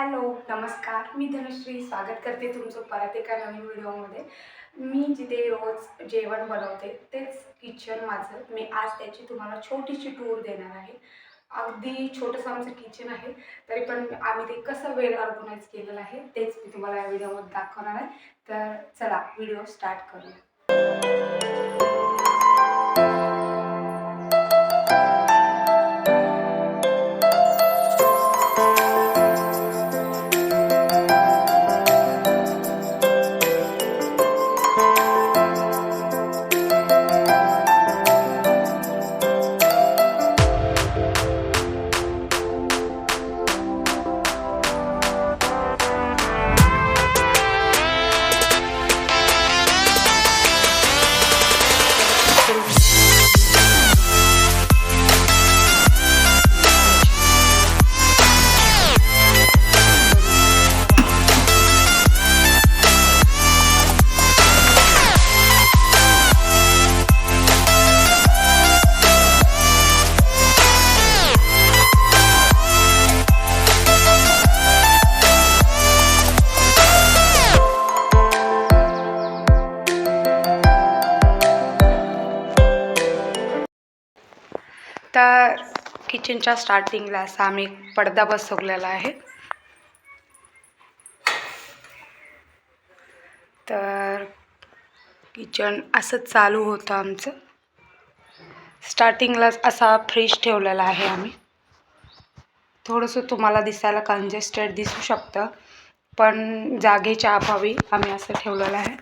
Hello नमस्कार. मी धनश्री. स्वागत करते तुमचं परत एका नवीन व्हिडिओमध्ये. मी जिथे रोज जेवण बनवते तेच किचन माझं. मी आज त्याची तुम्हाला छोटीशी टूर देणार आहे. अगदी छोटंसं आमचं किचन आहे. तरी पण आम्ही ते कसं वेल ऑर्गनाईज केलेलं आहे तेच मी तुम्हाला या व्हिडिओमध्ये दाखवणार आहे. तर चला व्हिडिओ स्टार्ट करूया. तर किचनच्या स्टार्टिंगला असा आम्ही पडदा बसवलेला आहे. तर किचन असं चालू होतं आमचं. स्टार्टिंगलाच असा फ्रीज ठेवलेला आहे आम्ही. थोडंसं तुम्हाला दिसायला कंजेस्टेड दिसू शकतं पण जागेच्या अभावी आम्ही असं ठेवलेलं आहे.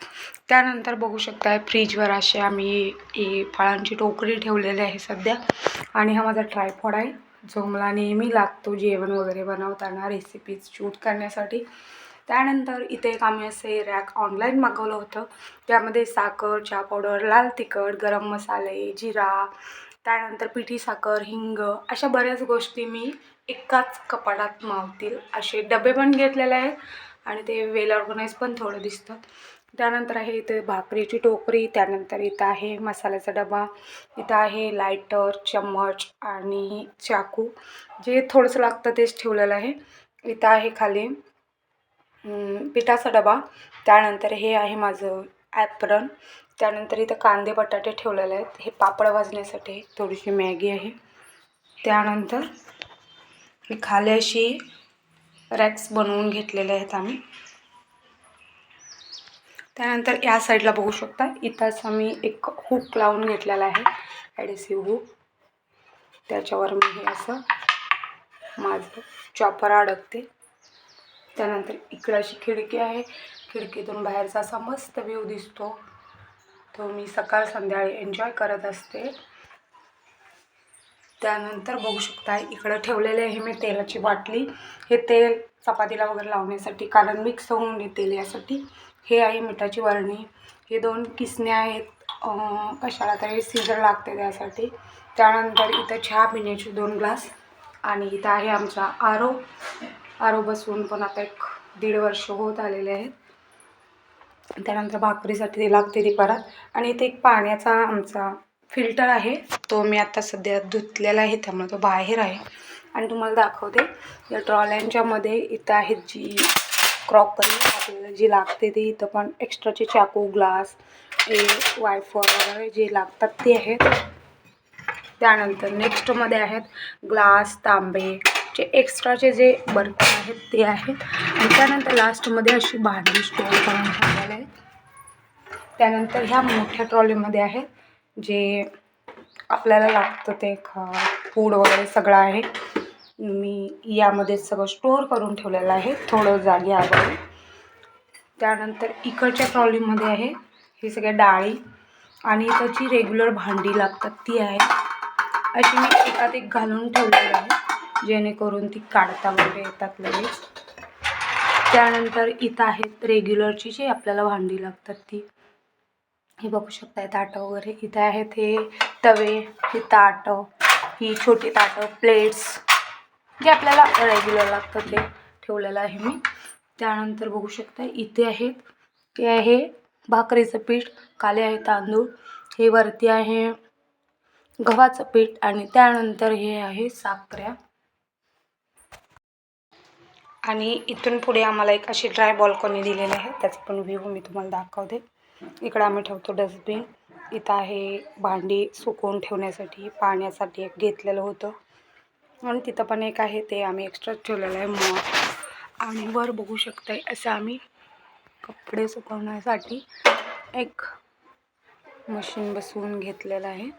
त्यानंतर बघू शकताय फ्रीजवर असे आम्ही ही फळांची टोकरी ठेवलेली आहे सध्या. आणि हा माझा ट्रायफॉड आहे जो मला नेहमी लागतो जेवण वगैरे बनवताना रेसिपीज शूट करण्यासाठी. त्यानंतर इथे एक आम्ही असे रॅक ऑनलाईन मागवलं होतं त्यामध्ये साखर चहा पावडर लाल तिखट गरम मसाले जिरा त्यानंतर पिठी साखर हिंग अशा बऱ्याच गोष्टी मी एकाच कपाटात मावतील. असे डबे पण घेतलेले आहेत आणि ते वेल ऑर्गनाईज पण थोडं दिसतं त्यानंतर आहे इथे भाकरीची टोकरी त्यानंतर इथं आहे मसाल्याचा डबा इथं आहे लायटर चम्मच आणि चाकू. जे थोडंसं लागतं तेच ठेवलेलं आहे. इथं आहे खाली पिठाचा डबा. त्यानंतर हे आहे माझं ॲप्रन त्यानंतर इथं कांदे बटाटे ठेवलेले आहेत. हे पापड भाजण्यासाठी थोडीशी मॅगी आहे. त्यानंतर ही खाली अशी रॅक्स बनवून घेतलेले आहेत आम्ही. त्यानंतर या साईडला बघू शकता इथंच मी एक हुक लावून घेतलेला आहे ॲडेसिव्ह हुक त्याच्यावर मी हे असं माझं चॉपर अडकते. त्यानंतर इकडं अशी खिडकी आहे खिडकीतून बाहेरचा असा मस्त व्ह्यू दिसतो. तो मी सकाळ संध्याकाळी एन्जॉय करत असते. त्यानंतर बघू शकता इकडं ठेवलेले आहे मी तेलाची बाटली. हे तेल चपातीला वगैरे लावण्यासाठी कारण मिक्स होऊन येतील यासाठी. हे आहे मिठाची वरणी. हे दोन किसण्या आहेत. कशाला तरी सीजर लागते त्यासाठी. त्यानंतर इथं चहा पिण्याचे दोन ग्लास आणि इथं आहे आमचा आरो. आरो बसवून पण आता एक दीड वर्ष होत आलेले आहेत. त्यानंतर भाकरीसाठी ते लागते ती परत. आणि इथे एक पाण्याचा आमचा फिल्टर आहे. तो मी आता सध्या धुतलेला आहे. त्यामुळे तो बाहेर आहे. आणि तुम्हाला दाखवते. या ट्रॉल्यांच्यामध्ये इथं आहेत जी क्रॉकरी आपल्याला जी लागते ती इथं पण एक्स्ट्राचे चाकू ग्लास हे वायफर वगैरे जे लागतात ते आहेत. त्यानंतर नेक्स्टमध्ये आहेत ग्लास तांबे जे एक्स्ट्राचे जे बर्तन आहेत ते आहेत. आणि त्यानंतर लास्टमध्ये अशी भांडी स्टोर करून ठेवलेले आहेत. त्यानंतर ह्या मोठ्या ट्रॉलीमध्ये आहेत जे आपल्याला लागतं ते खा फूड वगैरे सगळं आहे. मी यामध्ये सगळं स्टोअर करून ठेवलेलं आहे. थोडं जागे अभावी त्यानंतर इकडच्या ट्रॉलीमध्ये आहे. हे सगळ्या डाळी आणि इथं जी रेग्युलर भांडी लागतात. ती आहे. अशी मी एकात एक घालून ठेवलेली आहे. जेणेकरून ती काढता वगैरे येतात लगेच. त्यानंतर इथं आहेत रेग्युलरची जी आपल्याला भांडी लागतात ती. हे बघू शकता ताटं वगैरे. इथं आहेत हे तवे ही ताटं ही छोटी ताटं प्लेट्स जे आपल्याला रेग्युलर लागतं ते ठेवलेलं आहे मी. त्यानंतर बघू शकता इथे आहेत. ते आहे भाकरीचं पीठ काले आहे तांदूळ. हे वरती आहे गव्हाचं पीठ आणि त्यानंतर हे आहे साखऱ्या. आणि इथून पुढे आम्हाला एक अशी ड्राय बॉल्कनी दिलेली आहे त्याचा पण व्ह्यू मी तुम्हाला दाखवते. इकडं आम्ही ठेवतो डस्टबिन इथं आहे भांडी सुकवून ठेवण्यासाठी पाण्यासाठी एक घेतलेलं होतं. आणि तिथं पण एक आहे ते आम्ही एक्स्ट्रा ठेवलेलं आहे मॉप आणि वर बघू शकताय असं आम्ही कपडे सुकवण्यासाठी एक मशीन बसवून घेतलेलं आहे.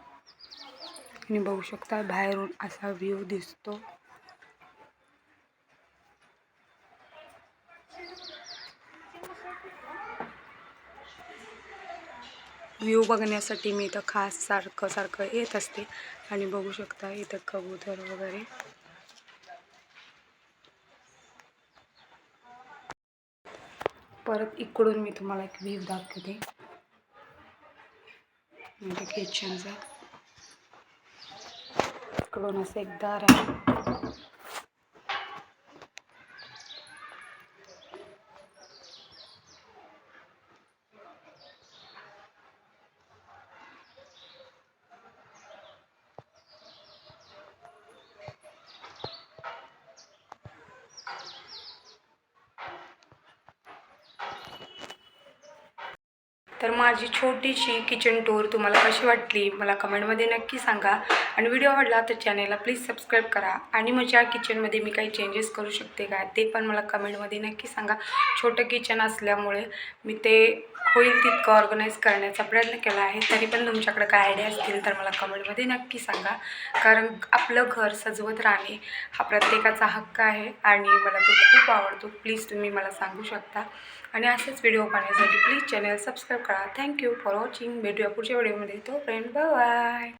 आणि बघू शकता बाहेरून असा व्ह्यू दिसतो. व्ह्यू बघण्यासाठी मी इथं खास सारखं सारखं येत असते. आणि बघू शकता इथं कबूतर वगैरे. परत इकडून मी तुम्हाला एक व्ह्यू दाखवते. म्हणजे किचनचा इकडून असं एक दार आहे. तर माझी छोटीशी किचन टूर तुम्हाला कशी वाटली मला कमेंटमध्ये नक्की सांगा. आणि व्हिडिओ आवडला तर चॅनेलला प्लीज सबस्क्राईब करा. आणि माझ्या किचनमध्ये मी काही चेंजेस करू शकते का ते पण मला कमेंटमध्ये नक्की सांगा. छोटं किचन असल्यामुळे मी ते होईल तितकं ऑर्गनाईज करण्याचा प्रयत्न केला आहे. तरी पण तुमच्याकडे काय आयडिया असतील तर मला कमेंटमध्ये नक्की सांगा. कारण आपलं घर सजवत राहणे हा प्रत्येकाचा हक्क आहे आणि मला तो खूप आवडतो. प्लीज तुम्ही मला सांगू शकता. आणि असेच व्हिडिओ पाहण्यासाठी प्लीज चॅनल सबस्क्राईब करा. थँक्यू फॉर वॉचिंग भेटूया पुढच्या व्हिडिओमध्ये तोपर्यंत बाय